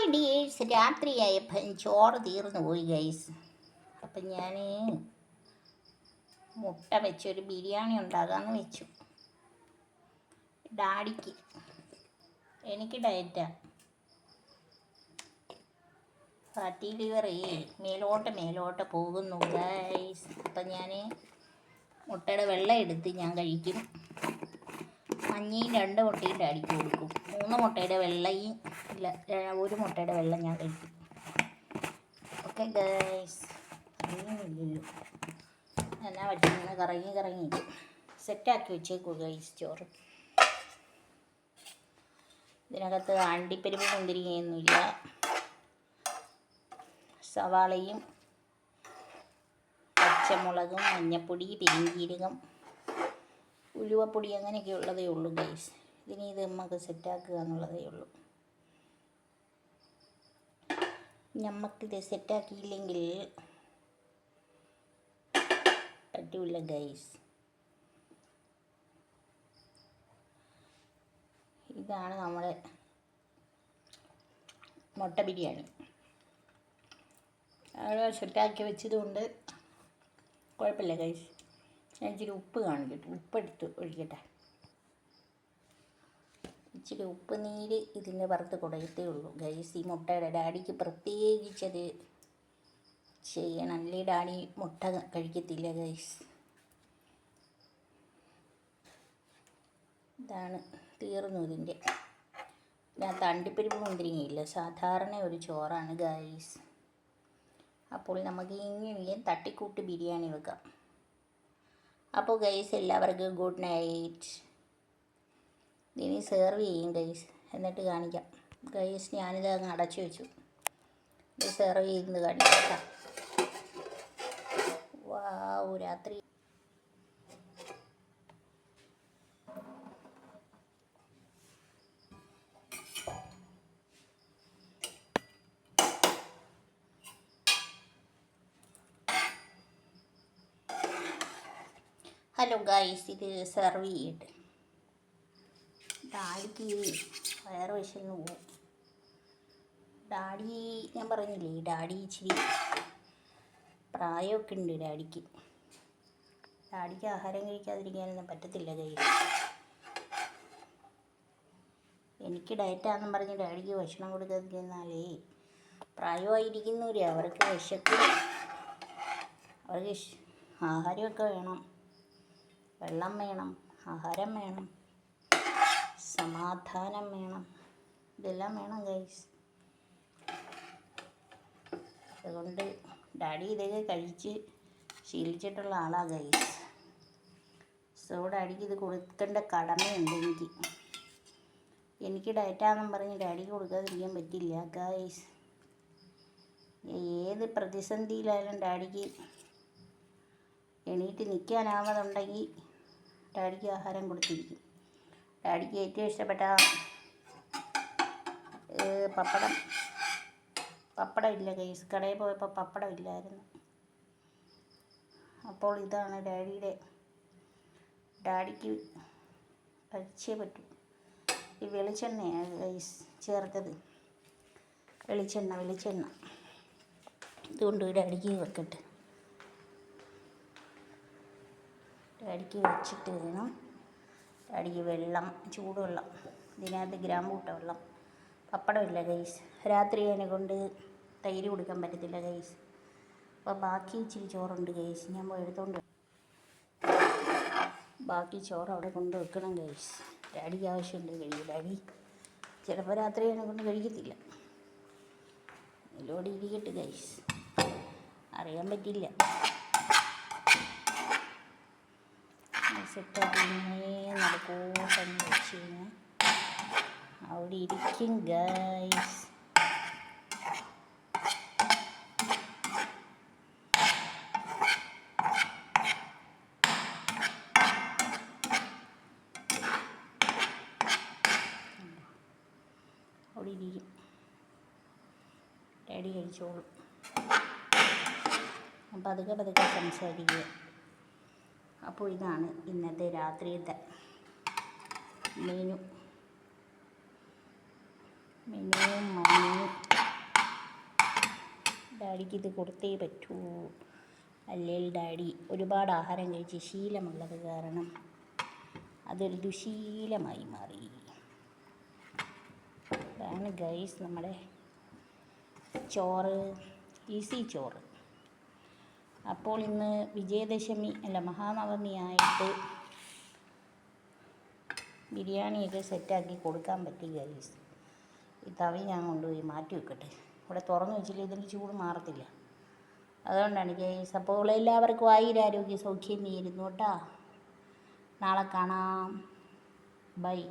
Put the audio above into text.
Hi dears രാത്രിയായപ്പോൾ ചോറ് തീർന്നു പോയി ഗൈസ് അപ്പം ഞാൻ മുട്ട വെച്ചൊരു ബിരിയാണി ഉണ്ടാകാമെന്ന് വെച്ചു. ഡാഡിക്ക്. എനിക്ക് ഡയറ്റാ ഫാറ്റി ലിവറേ മേലോട്ട് മേലോട്ട് പോകുന്നു ഗൈസ് അപ്പം ഞാൻ മുട്ടയുടെ വെള്ളം എടുത്ത് ഞാൻ കഴിക്കും. മഞ്ഞയും രണ്ട് മുട്ടയും അടിക്ക് കൊടുക്കും. മൂന്ന് മുട്ടയുടെ വെള്ളയും ഇല്ല ഒരു മുട്ടയുടെ വെള്ളം ഞാൻ കഴിക്കും. ഓക്കെ ഗൈസ് അറിയുന്നില്ലല്ലോ എന്നാ പറ്റുന്ന കറങ്ങി കറങ്ങി സെറ്റാക്കി വെച്ചേക്കൂ ഗൈസ് ചോറ്. ഇതിനകത്ത് അണ്ടിപ്പരിപ്പ് മുന്തിരിങ്ങയൊന്നുമില്ല സവാളയും പച്ചമുളകും മഞ്ഞപ്പൊടി പെരിഞ്ചീരകം. ഉലുവപ്പൊടി അങ്ങനെയൊക്കെ ഉള്ളതേ ഉള്ളൂ ഗൈസ് ഇതിനി ഇത് നമുക്ക് സെറ്റാക്കുക എന്നുള്ളതേ ഉള്ളൂ. നമുക്കിത് സെറ്റാക്കിയില്ലെങ്കിൽ പറ്റൂല ഗൈസ് ഇതാണ് നമ്മുടെ മുട്ട ബിരിയാണി. അവിടെ സെറ്റാക്കി വെച്ചതുകൊണ്ട് കുഴപ്പമില്ല ഗൈസ് ഞാൻ ഇച്ചിരി ഉപ്പ് കാണിക്കട്ടെ. ഉപ്പെടുത്ത് ഒഴിക്കട്ടെ. ഇച്ചിരി ഉപ്പ് നീര് ഇതിന്റെ പുറത്ത് കൊടുക്കത്തേ ഉള്ളൂ. ഗൈസ് ഈ മുട്ടയുടെ ഡാഡിക്ക് പ്രത്യേകിച്ചത് ചെയ്യണം. അല്ലേ ഡാഡി? മുട്ട കഴിക്കത്തില്ല ഗൈസ്. ഇതാണ് തീർന്നു ഇതിന്റെ ഇതിനകത്ത് അണ്ടിപ്പരിപ്പ് മുന്തിരിങ്ങയില്ല. സാധാരണ ഒരു ചോറാണ് ഗൈസ്. അപ്പോൾ നമുക്ക് ഇങ്ങനെയും തട്ടിക്കൂട്ട് ബിരിയാണി വെക്കാം. അപ്പോൾ ഗൈസ് എല്ലാവർക്കും ഗുഡ് നൈറ്റ് ഇനി സെർവ് ചെയ്യും ഗൈസ് എന്നിട്ട് കാണിക്കാം. ഗൈസ് ഞാനിത് അങ്ങ് അടച്ചു വെച്ചു. സെർവ് ചെയ്യുന്നത് കാണിക്കാം വാ രാത്രി ഹലോ ഗൈസ് ഇത് സെർവ് ചെയ്യട്ടെ. ഡാഡിക്ക് വയറ് വിശന്ന് പോവും. ഡാഡി ഞാൻ പറഞ്ഞില്ലേ ഡാഡി ഇച്ചിരി പ്രായമൊക്കെ ഉണ്ട് ഡാഡിക്ക്. ഡാഡിക്ക് ആഹാരം കഴിക്കാതിരിക്കാനൊന്നും പറ്റത്തില്ല ഗൈസ് എനിക്ക് ഡയറ്റാന്നും പറഞ്ഞ് ഡാഡിക്ക് ഭക്ഷണം കൊടുക്കാതിരുന്നാലേ പ്രായമായിരിക്കുന്നവരെ അവർക്ക് വിശക്കും. അവർക്ക് ആഹാരമൊക്കെ വേണം. വെള്ളം വേണം ആഹാരം വേണം സമാധാനം വേണം ഇതെല്ലാം വേണം ഗൈസ് അതുകൊണ്ട് ഡാഡി ഇതൊക്കെ കഴിച്ച് ശീലിച്ചിട്ടുള്ള ആളാണ് ഗൈസ് സോ ഡാഡിക്ക് ഇത് കൊടുക്കേണ്ട കടമയുണ്ട് എനിക്ക്. എനിക്ക് ഡയറ്റാന്നും പറഞ്ഞ് ഡാഡിക്ക് കൊടുക്കാതിരിക്കാൻ പറ്റില്ല ഗൈസ് ഏത് പ്രതിസന്ധിയിലായാലും ഡാഡിക്ക് എണീറ്റ് നിൽക്കാനാവാതുണ്ടെങ്കിൽ ഡാഡിക്ക് ആഹാരം കൊടുത്തിരിക്കും. ഡാഡിക്ക് ഏറ്റവും ഇഷ്ടപ്പെട്ട പപ്പടം. പപ്പടം ഇല്ല കേസ് കടയിൽ പോയപ്പോൾ പപ്പടം ഇല്ലായിരുന്നു. അപ്പോൾ ഇതാണ് ഡാഡിയുടെ ഡാഡിക്ക് കഴിച്ചേ പറ്റൂ ഈ വെളിച്ചെണ്ണയാണ് ഗൈസ് ചേർത്തത്. വെളിച്ചെണ്ണ വെളിച്ചെണ്ണ. ഇതുകൊണ്ട് ഡാഡിക്ക് വെക്കട്ടെ. ഡാഡിക്ക് വെച്ചിട്ട് വേണം. അടിക്ക് വെള്ളം ചൂടുവെള്ളം ഇതിനകത്ത് ഗ്രാമ്പൂട്ട വെള്ളം പപ്പടമില്ല ഗൈസ് രാത്രി അതിനെ കൊണ്ട് തൈര് കൊടുക്കാൻ പറ്റത്തില്ല ഗൈസ് അപ്പോൾ ബാക്കി ഇച്ചിരി ചോറുണ്ട് ഗൈസ് ഞാൻ പോയി ബാക്കി ചോറ് അവിടെ കൊണ്ട് വെക്കണം ഗൈസ് ഡാഡിക്ക് ആവശ്യമുണ്ട് കഴിയും ഡാഡി. ചിലപ്പോൾ രാത്രി അതിനെ കൊണ്ട് കഴിക്കത്തില്ല. ഇതിലൂടെ ഇരിക്കട്ടെ ഗൈസ് അറിയാൻ പറ്റില്ല. സെറ്റാക്കി ഇങ്ങനെ നടക്കൂട്ടെന്ന് വെച്ച് കഴിഞ്ഞാൽ അവിടെ ഇരിക്കും ഗൈസ് അവിടെ ഇരിക്കും. ഡാഡി കഴിച്ചോളും. അപ്പം പതുക്കെ പതുക്കെ സംസാരിക്കുക. അപ്പോൾ ഇതാണ് ഇന്നത്തെ രാത്രിയത്തെ മെനു. മെനു മെനു ഡാഡിക്ക് ഇത് കൊടുത്തേ പറ്റൂ. അല്ലെങ്കിൽ ഡാഡി ഒരുപാട് ആഹാരം കഴിച്ച് ശീലമുള്ളത് കാരണം അതൊരു ദുശീലമായി മാറി. അതാണ് ഗൈസ് നമ്മുടെ ചോറ് ഈസി ചോറ്. അപ്പോൾ ഇന്ന് വിജയദശമി അല്ല മഹാനവമി ആയിട്ട് ബിരിയാണിയൊക്കെ സെറ്റാക്കി കൊടുക്കാൻ പറ്റി ഗൈസ് ഈ തവി ഞാൻ കൊണ്ടുപോയി മാറ്റി വെക്കട്ടെ. ഇവിടെ തുറന്നു വെച്ചില്ല ഇതിന്റെ ചൂട് മാറത്തില്ല. അതുകൊണ്ടാണ് ഗൈസ് അപ്പോൾ എല്ലാവർക്കും ആയിരാരോഗ്യ സൗഖ്യം നീരുന്നു കേട്ടോ. നാളെ കാണാം. ബൈ.